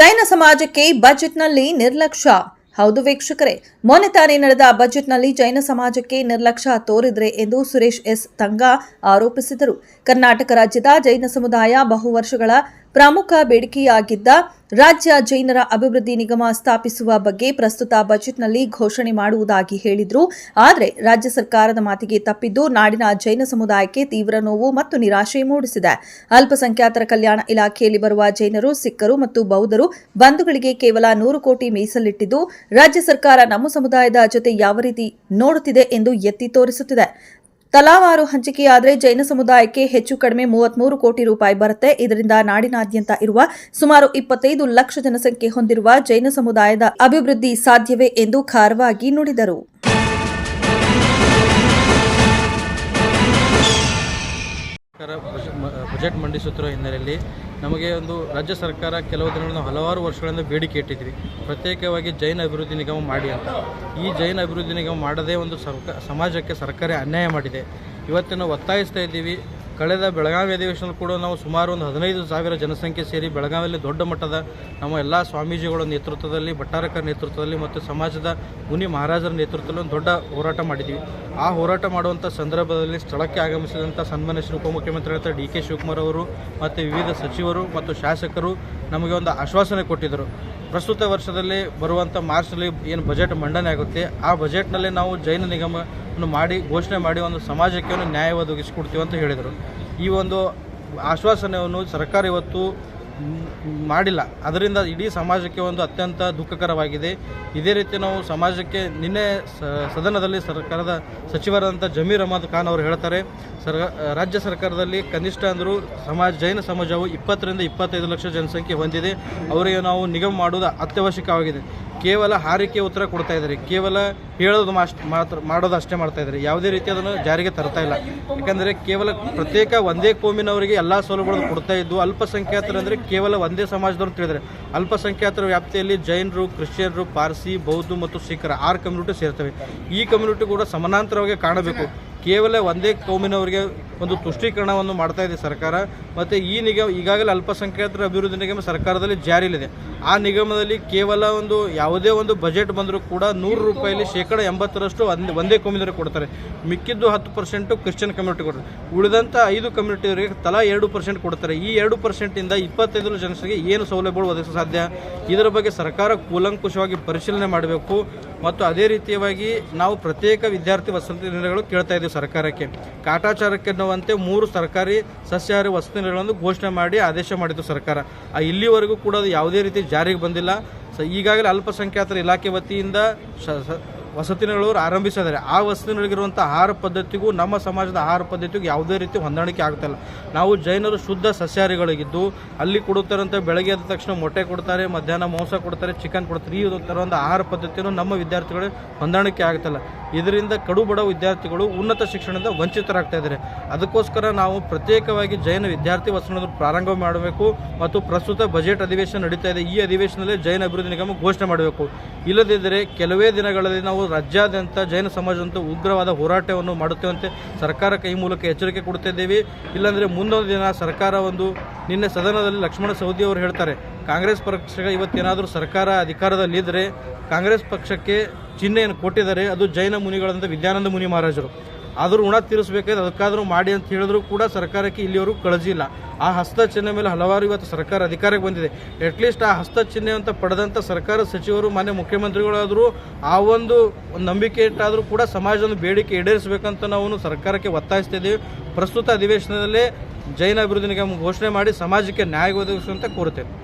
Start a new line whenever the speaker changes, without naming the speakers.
ಜೈನ ಸಮಾಜಕ್ಕೆ ಬಜೆಟ್ನಲ್ಲಿ ನಿರ್ಲಕ್ಷ್ಯ. ಹೌದು ವೀಕ್ಷಕರೇ, ಮೊನ್ನೆ ತಾನೇ ನಡೆದ ಬಜೆಟ್ನಲ್ಲಿ ಜೈನ ಸಮಾಜಕ್ಕೆ ನಿರ್ಲಕ್ಷ್ಯ ತೋರಿದ್ರೆ ಎಂದು ಸುರೇಶ್ ಎಸ್ ತಂಗಾ ಆರೋಪಿಸಿದರು. ಕರ್ನಾಟಕ ರಾಜ್ಯದ ಜೈನ ಸಮುದಾಯ ಬಹು ವರ್ಷಗಳ ಪ್ರಮುಖ ಬೇಡಿಕೆಯಾಗಿದ್ದ ರಾಜ್ಯ ಜೈನರ ಅಭಿವೃದ್ಧಿ ನಿಗಮ ಸ್ಥಾಪಿಸುವ ಬಗ್ಗೆ ಪ್ರಸ್ತುತ ಬಜೆಟ್ನಲ್ಲಿ ಘೋಷಣೆ ಮಾಡುವುದಾಗಿ ಹೇಳಿದ್ರು. ಆದರೆ ರಾಜ್ಯ ಸರ್ಕಾರದ ಮಾತಿಗೆ ತಪ್ಪಿದ್ದು ನಾಡಿನ ಜೈನ ಸಮುದಾಯಕ್ಕೆ ತೀವ್ರ ನೋವು ಮತ್ತು ನಿರಾಶೆ ಮೂಡಿಸಿದೆ. ಅಲ್ಪಸಂಖ್ಯಾತರ ಕಲ್ಯಾಣ ಇಲಾಖೆಯಲ್ಲಿ ಬರುವ ಜೈನರು, ಸಿಖ್ಖರು ಮತ್ತು ಬೌದ್ಧರು ಬಂಧುಗಳಿಗೆ ಕೇವಲ ನೂರು ಕೋಟಿ ಮೀಸಲಿಟ್ಟಿದ್ದು, ರಾಜ್ಯ ಸರ್ಕಾರ ನಮ್ಮ ಸಮುದಾಯದ ಜೊತೆ ಯಾವ ರೀತಿ ನೋಡುತ್ತಿದೆ ಎಂದು ಎತ್ತಿ ತೋರಿಸುತ್ತಿದೆ. ತಲಾವಾರು ಹಂಚಿಕೆಯಾದರೆ ಜೈನ ಸಮುದಾಯಕ್ಕೆ ಹೆಚ್ಚು ಕಡಿಮೆ ಮೂವತ್ಮೂರು ಕೋಟಿ ರೂಪಾಯಿ ಬರುತ್ತೆ. ಇದರಿಂದ ನಾಡಿನಾದ್ಯಂತ ಇರುವ ಸುಮಾರು ಇಪ್ಪತ್ತೈದು ಲಕ್ಷ ಜನಸಂಖ್ಯೆ ಹೊಂದಿರುವ ಜೈನ ಸಮುದಾಯದ ಅಭಿವೃದ್ಧಿ ಸಾಧ್ಯವೇ ಎಂದು ಖಾರವಾಗಿ ನುಡಿದರು.
ಬಜೆಟ್ ಮಂಡಿಸುತ್ತಿರುವ ಹಿನ್ನೆಲೆಯಲ್ಲಿ ನಮಗೆ ಒಂದು ರಾಜ್ಯ ಸರ್ಕಾರ ಕೆಲವು ದಿನಗಳನ್ನು ಹಲವಾರು ವರ್ಷಗಳಿಂದ ಬೇಡಿಕೆ ಇಟ್ಟಿದ್ವಿ ಪ್ರತ್ಯೇಕವಾಗಿ ಜೈನ ಅಭಿವೃದ್ಧಿ ನಿಗಮ ಮಾಡಿ ಅಂತ. ಈ ಜೈನ ಅಭಿವೃದ್ಧಿ ನಿಗಮ ಮಾಡದೇ ಒಂದು ಸರ್ಕ, ಸಮಾಜಕ್ಕೆ ಸರ್ಕಾರ ಅನ್ಯಾಯ ಮಾಡಿದೆ. ಇವತ್ತಿನ ಒತ್ತಾಯಿಸ್ತಾ ಇದ್ದೀವಿ. ಕಳೆದ ಬೆಳಗಾವಿ ಅಧಿವೇಶನದಲ್ಲಿ ಕೂಡ ನಾವು ಸುಮಾರು ಒಂದು ಹದಿನೈದು ಸಾವಿರ ಜನಸಂಖ್ಯೆ ಸೇರಿ ಬೆಳಗಾವಿಯಲ್ಲಿ ದೊಡ್ಡ ಮಟ್ಟದ ನಮ್ಮ ಎಲ್ಲ ಸ್ವಾಮೀಜಿಗಳ ನೇತೃತ್ವದಲ್ಲಿ, ಭಟ್ಟಾರಕರ ನೇತೃತ್ವದಲ್ಲಿ ಮತ್ತು ಸಮಾಜದ ಮುನಿ ಮಹಾರಾಜರ ನೇತೃತ್ವದಲ್ಲಿ ಒಂದು ದೊಡ್ಡ ಹೋರಾಟ ಮಾಡಿದ್ದೀವಿ ಆ ಹೋರಾಟ ಮಾಡುವಂಥ ಸಂದರ್ಭದಲ್ಲಿ ಸ್ಥಳಕ್ಕೆ ಆಗಮಿಸಿದಂಥ ಸನ್ಮಾನ್ಯ ಉಪಮುಖ್ಯಮಂತ್ರಿಗಳಾದ ಡಿ ಕೆ ಶಿವಕುಮಾರ್ ಅವರು ಮತ್ತು ವಿವಿಧ ಸಚಿವರು ಮತ್ತು ಶಾಸಕರು ನಮಗೆ ಒಂದು ಆಶ್ವಾಸನೆ ಕೊಟ್ಟಿದ್ದರು. ಪ್ರಸ್ತುತ ವರ್ಷದಲ್ಲಿ ಬರುವಂಥ ಮಾರ್ಚ್ನಲ್ಲಿ ಏನು ಬಜೆಟ್ ಮಂಡನೆ ಆಗುತ್ತೆ. ಆ ಬಜೆಟ್ನಲ್ಲಿ ನಾವು ಜೈನ ನಿಗಮವನ್ನು ಮಾಡಿ, ಘೋಷಣೆ ಮಾಡಿ ಒಂದು ಸಮಾಜಕ್ಕೆ ಒಂದು ನ್ಯಾಯ ಒದಗಿಸಿಕೊಡ್ತೀವಿ ಅಂತ ಹೇಳಿದರು. ಈ ಒಂದು ಆಶ್ವಾಸನೆಯನ್ನು ಸರ್ಕಾರ ಇವತ್ತು ಮಾಡಿಲ್ಲ. ಅದರಿಂದ ಇಡೀ ಸಮಾಜಕ್ಕೆ ಒಂದು ಅತ್ಯಂತ ದುಃಖಕರವಾಗಿದೆ. ಇದೇ ರೀತಿ ನಾವು ಸಮಾಜಕ್ಕೆ ನಿನ್ನೆ ಸದನದಲ್ಲಿ ಸರ್ಕಾರದ ಸಚಿವರಾದಂಥ ಜಮೀರ್ ಅಹಮದ್ ಖಾನ್ ಅವರು ಹೇಳ್ತಾರೆ, ಸರ್, ರಾಜ್ಯ ಸರ್ಕಾರದಲ್ಲಿ ಕನಿಷ್ಠ ಅಂದರೂ ಸಮಾಜ, ಜೈನ ಸಮಾಜವು ಇಪ್ಪತ್ತರಿಂದ ಇಪ್ಪತ್ತೈದು ಲಕ್ಷ ಜನಸಂಖ್ಯೆ ಹೊಂದಿದೆ. ಅವರಿಗೆ ನಾವು ನಿಗಮ ಮಾಡುವುದು ಅತ್ಯವಶ್ಯಕವಾಗಿದೆ. ಕೇವಲ ಹಾರಿಕೆ ಉತ್ತರ ಕೊಡ್ತಾ ಇದ್ದಾರೆ. ಕೇವಲ ಹೇಳೋದು ಮಾತ್ರ ಮಾಡೋದು ಅಷ್ಟೇ ಮಾಡ್ತಾ ಇದ್ದಾರೆ. ಯಾವುದೇ ರೀತಿ ಅದನ್ನು ಜಾರಿಗೆ ತರ್ತಾ ಇಲ್ಲ. ಯಾಕಂದರೆ ಕೇವಲ ಪ್ರತ್ಯೇಕ ಒಂದೇ ಕೋಮಿನವರಿಗೆ ಎಲ್ಲ ಸೌಲಭ್ಯಗಳನ್ನು ಕೊಡ್ತಾ ಇದ್ದು, ಅಲ್ಪಸಂಖ್ಯಾತರು ಅಂದರೆ ಕೇವಲ ಒಂದೇ ಸಮಾಜದವ್ರು ತಿಳಿದರೆ ಅಲ್ಪಸಂಖ್ಯಾತರ ವ್ಯಾಪ್ತಿಯಲ್ಲಿ ಜೈನರು, ಕ್ರಿಶ್ಚಿಯನ್ರು, ಪಾರ್ಸಿ, ಬೌದ್ಧ ಮತ್ತು ಸಿಖರ ಆರು ಕಮ್ಯುನಿಟಿ ಸೇರ್ತವೆ. ಈ ಕಮ್ಯುನಿಟಿ ಕೂಡ ಸಮಾನಾಂತರವಾಗಿ ಕಾಣಬೇಕು. ಕೇವಲ ಒಂದೇ ಕೌಮಿನವರಿಗೆ ಒಂದು ತುಷ್ಟೀಕರಣವನ್ನು ಮಾಡ್ತಾ ಇದೆ ಸರ್ಕಾರ. ಮತ್ತು ಈ ನಿಗಮ, ಈಗಾಗಲೇ ಅಲ್ಪಸಂಖ್ಯಾತರ ಅಭಿವೃದ್ಧಿ ನಿಗಮ ಸರ್ಕಾರದಲ್ಲಿ ಜಾರಿಯಲ್ಲಿದೆ. ಆ ನಿಗಮದಲ್ಲಿ ಕೇವಲ ಒಂದು ಯಾವುದೇ ಒಂದು ಬಜೆಟ್ ಬಂದರೂ ಕೂಡ ನೂರು ರೂಪಾಯಿಲಿ ಶೇಕಡ ಎಂಬತ್ತರಷ್ಟು ಒಂದು, ಒಂದೇ ಕೌಮಿನವರಿಗೆ ಕೊಡ್ತಾರೆ. ಮಿಕ್ಕಿದ್ದು ಹತ್ತು ಪರ್ಸೆಂಟು ಕ್ರಿಶ್ಚಿಯನ್ ಕಮ್ಯುನಿಟಿ ಕೊಡ್ತಾರೆ. ಉಳಿದಂಥ ಐದು ಕಮ್ಯುನಿಟಿಯವರಿಗೆ ತಲಾ ಎರಡು ಪರ್ಸೆಂಟ್ ಕೊಡ್ತಾರೆ. ಈ ಎರಡು ಪರ್ಸೆಂಟಿಂದ ಇಪ್ಪತ್ತೈದು ಜನರಿಗೆ ಏನು ಸೌಲಭ್ಯಗಳು ಒದಗಿಸಲು ಸಾಧ್ಯ? ಇದರ ಬಗ್ಗೆ ಸರ್ಕಾರ ಕೂಲಂಕುಷವಾಗಿ ಪರಿಶೀಲನೆ ಮಾಡಬೇಕು. ಮತ್ತು ಅದೇ ರೀತಿಯಾಗಿ ನಾವು ಪ್ರತ್ಯೇಕ ವಿದ್ಯಾರ್ಥಿ ವಸತಿ ನಿಲಯಗಳು ಕೇಳ್ತಾ ಇದ್ದೀವಿ. ಸರ್ಕಾರಕ್ಕೆ. ಕಾಟಾಚಾರಕ್ಕೆನ್ನುವಂತೆ ಮೂರು ಸರ್ಕಾರಿ ಸಸ್ಯಾಹಾರಿ ವಸತಿ ನಿಲಯಗಳನ್ನು ಘೋಷಣೆ ಮಾಡಿ ಆದೇಶ ಮಾಡಿತು ಸರ್ಕಾರ. ಆ ಇಲ್ಲಿವರೆಗೂ ಕೂಡ ಅದು ಯಾವುದೇ ರೀತಿ ಜಾರಿಗೆ ಬಂದಿಲ್ಲ. ಸ ಈಗಾಗಲೇ ಅಲ್ಪಸಂಖ್ಯಾತರ ಇಲಾಖೆ ವತಿಯಿಂದ ಶ- ಸ- ವಸತಿ ನಿಲಯಗಳು ಆರಂಭಿಸಿದ್ದಾರೆ, ಆ ವಸತಿ ನಿಲಯಗಿರುವಂಥ ಆಹಾರ ಪದ್ಧತಿಗೂ ನಮ್ಮ ಸಮಾಜದ ಆಹಾರ ಪದ್ಧತಿಗೂ ಯಾವುದೇ ರೀತಿ ಹೊಂದಾಣಿಕೆ ಆಗ್ತಾಯಿಲ್ಲ ನಾವು ಜೈನರು ಶುದ್ಧ ಸಸ್ಯಾಹಾರಿಗಳಿಗಿದ್ದು ಅಲ್ಲಿ ಕೊಡುತ್ತಾರಂತ ಬೆಳಗ್ಗೆ ಎದ್ದ ತಕ್ಷಣ ಮೊಟ್ಟೆ ಕೊಡ್ತಾರೆ, ಮಧ್ಯಾಹ್ನ ಮಾಂಸ ಕೊಡ್ತಾರೆ ಚಿಕನ್ ಕೊಡ್ತಾರೆ, ಈ ಥರ ಒಂದು ಆಹಾರ ಪದ್ಧತಿಯನ್ನು ನಮ್ಮ ವಿದ್ಯಾರ್ಥಿಗಳಿಗೆ ಹೊಂದಾಣಿಕೆ ಆಗ್ತಾಯಿಲ್ಲ ಇದರಿಂದ ಕಡುಬಡ ವಿದ್ಯಾರ್ಥಿಗಳು ಉನ್ನತ ಶಿಕ್ಷಣದಿಂದ ವಂಚಿತರಾಗ್ತಾ ಇದ್ದಾರೆ. ಅದಕ್ಕೋಸ್ಕರ ನಾವು ಪ್ರತ್ಯೇಕವಾಗಿ ಜೈನ ವಿದ್ಯಾರ್ಥಿ ವಸತಿಯನ್ನು ಪ್ರಾರಂಭ ಮಾಡಬೇಕು ಮತ್ತು ಪ್ರಸ್ತುತ ಬಜೆಟ್ ಅಧಿವೇಶನ ನಡೀತಾ ಇದೆ. ಈ ಅಧಿವೇಶನದಲ್ಲಿ ಜೈನ ಅಭಿವೃದ್ಧಿ ನಿಗಮ ಘೋಷಣೆ ಮಾಡಬೇಕು. ಇಲ್ಲದಿದ್ದರೆ ಕೆಲವೇ ದಿನಗಳಲ್ಲಿ ನಾವು ರಾಜ್ಯಾದ್ಯಂತ ಜೈನ ಸಮಾಜದಂತ ಉಗ್ರವಾದ ಹೋರಾಟವನ್ನು ಮಾಡುತ್ತೇವೆ ಸರ್ಕಾರ ಕೈ ಮೂಲಕ ಎಚ್ಚರಿಕೆ ಕೊಡ್ತಿದ್ದೇವೆ ಇಲ್ಲಾಂದರೆ ಮುಂದೊಂದು ದಿನ ಸರ್ಕಾರ ಒಂದು ನಿನ್ನೆ ಸದನದಲ್ಲಿ ಲಕ್ಷ್ಮಣ ಸವದಿ ಅವರು ಹೇಳ್ತಾರೆ, ಕಾಂಗ್ರೆಸ್ ಪಕ್ಷ ಇವತ್ತೇನಾದರೂ ಸರ್ಕಾರ ಅಧಿಕಾರದಲ್ಲಿದ್ದರೆ ಕಾಂಗ್ರೆಸ್ ಪಕ್ಷಕ್ಕೆ ಚಿಹ್ನೆಯನ್ನು ಕೊಟ್ಟಿದ್ದಾರೆ. ಅದು ಜೈನ ಮುನಿಗಳಂತ ವಿದ್ಯಾನಂದ ಮುನಿ ಮಹಾರಾಜರು. ಆದರೂ ಋಣ ತೀರಿಸಬೇಕಾದ್ರೆ ಅದಕ್ಕಾದರೂ ಮಾಡಿ ಅಂತ ಹೇಳಿದ್ರು ಕೂಡ ಸರ್ಕಾರಕ್ಕೆ ಇಲ್ಲಿವರೆಗೂ ಇಲ್ಲ ಆ ಹಸ್ತ ಚಿಹ್ನೆ ಮೇಲೆ ಹಲವಾರು ಇವತ್ತು ಸರ್ಕಾರ ಅಧಿಕಾರಕ್ಕೆ ಬಂದಿದೆ. ಅಟ್ಲೀಸ್ಟ್ ಆ ಹಸ್ತ ಚಿಹ್ನೆ ಅಂತ ಪಡೆದಂಥ ಸರ್ಕಾರ ಸಚಿವರು, ಮಾನ್ಯ ಮುಖ್ಯಮಂತ್ರಿಗಳಾದರೂ ಆ ಒಂದು ಒಂದು ನಂಬಿಕೆ ಇಟ್ಟಾದರೂ ಕೂಡ ಸಮಾಜದ ಬೇಡಿಕೆ ಈಡೇರಿಸಬೇಕಂತ ನಾವು ಸರ್ಕಾರಕ್ಕೆ ಒತ್ತಾಯಿಸ್ತಿದ್ದೀವಿ ಪ್ರಸ್ತುತ ಅಧಿವೇಶನದಲ್ಲೇ ಜೈನ ಅಭಿವೃದ್ಧಿ ನಿಗಮ ಘೋಷಣೆ ಮಾಡಿ ಸಮಾಜಕ್ಕೆ ನ್ಯಾಯ ಒದಗಿಸುವಂತೆ ಕೋರುತ್ತೇನೆ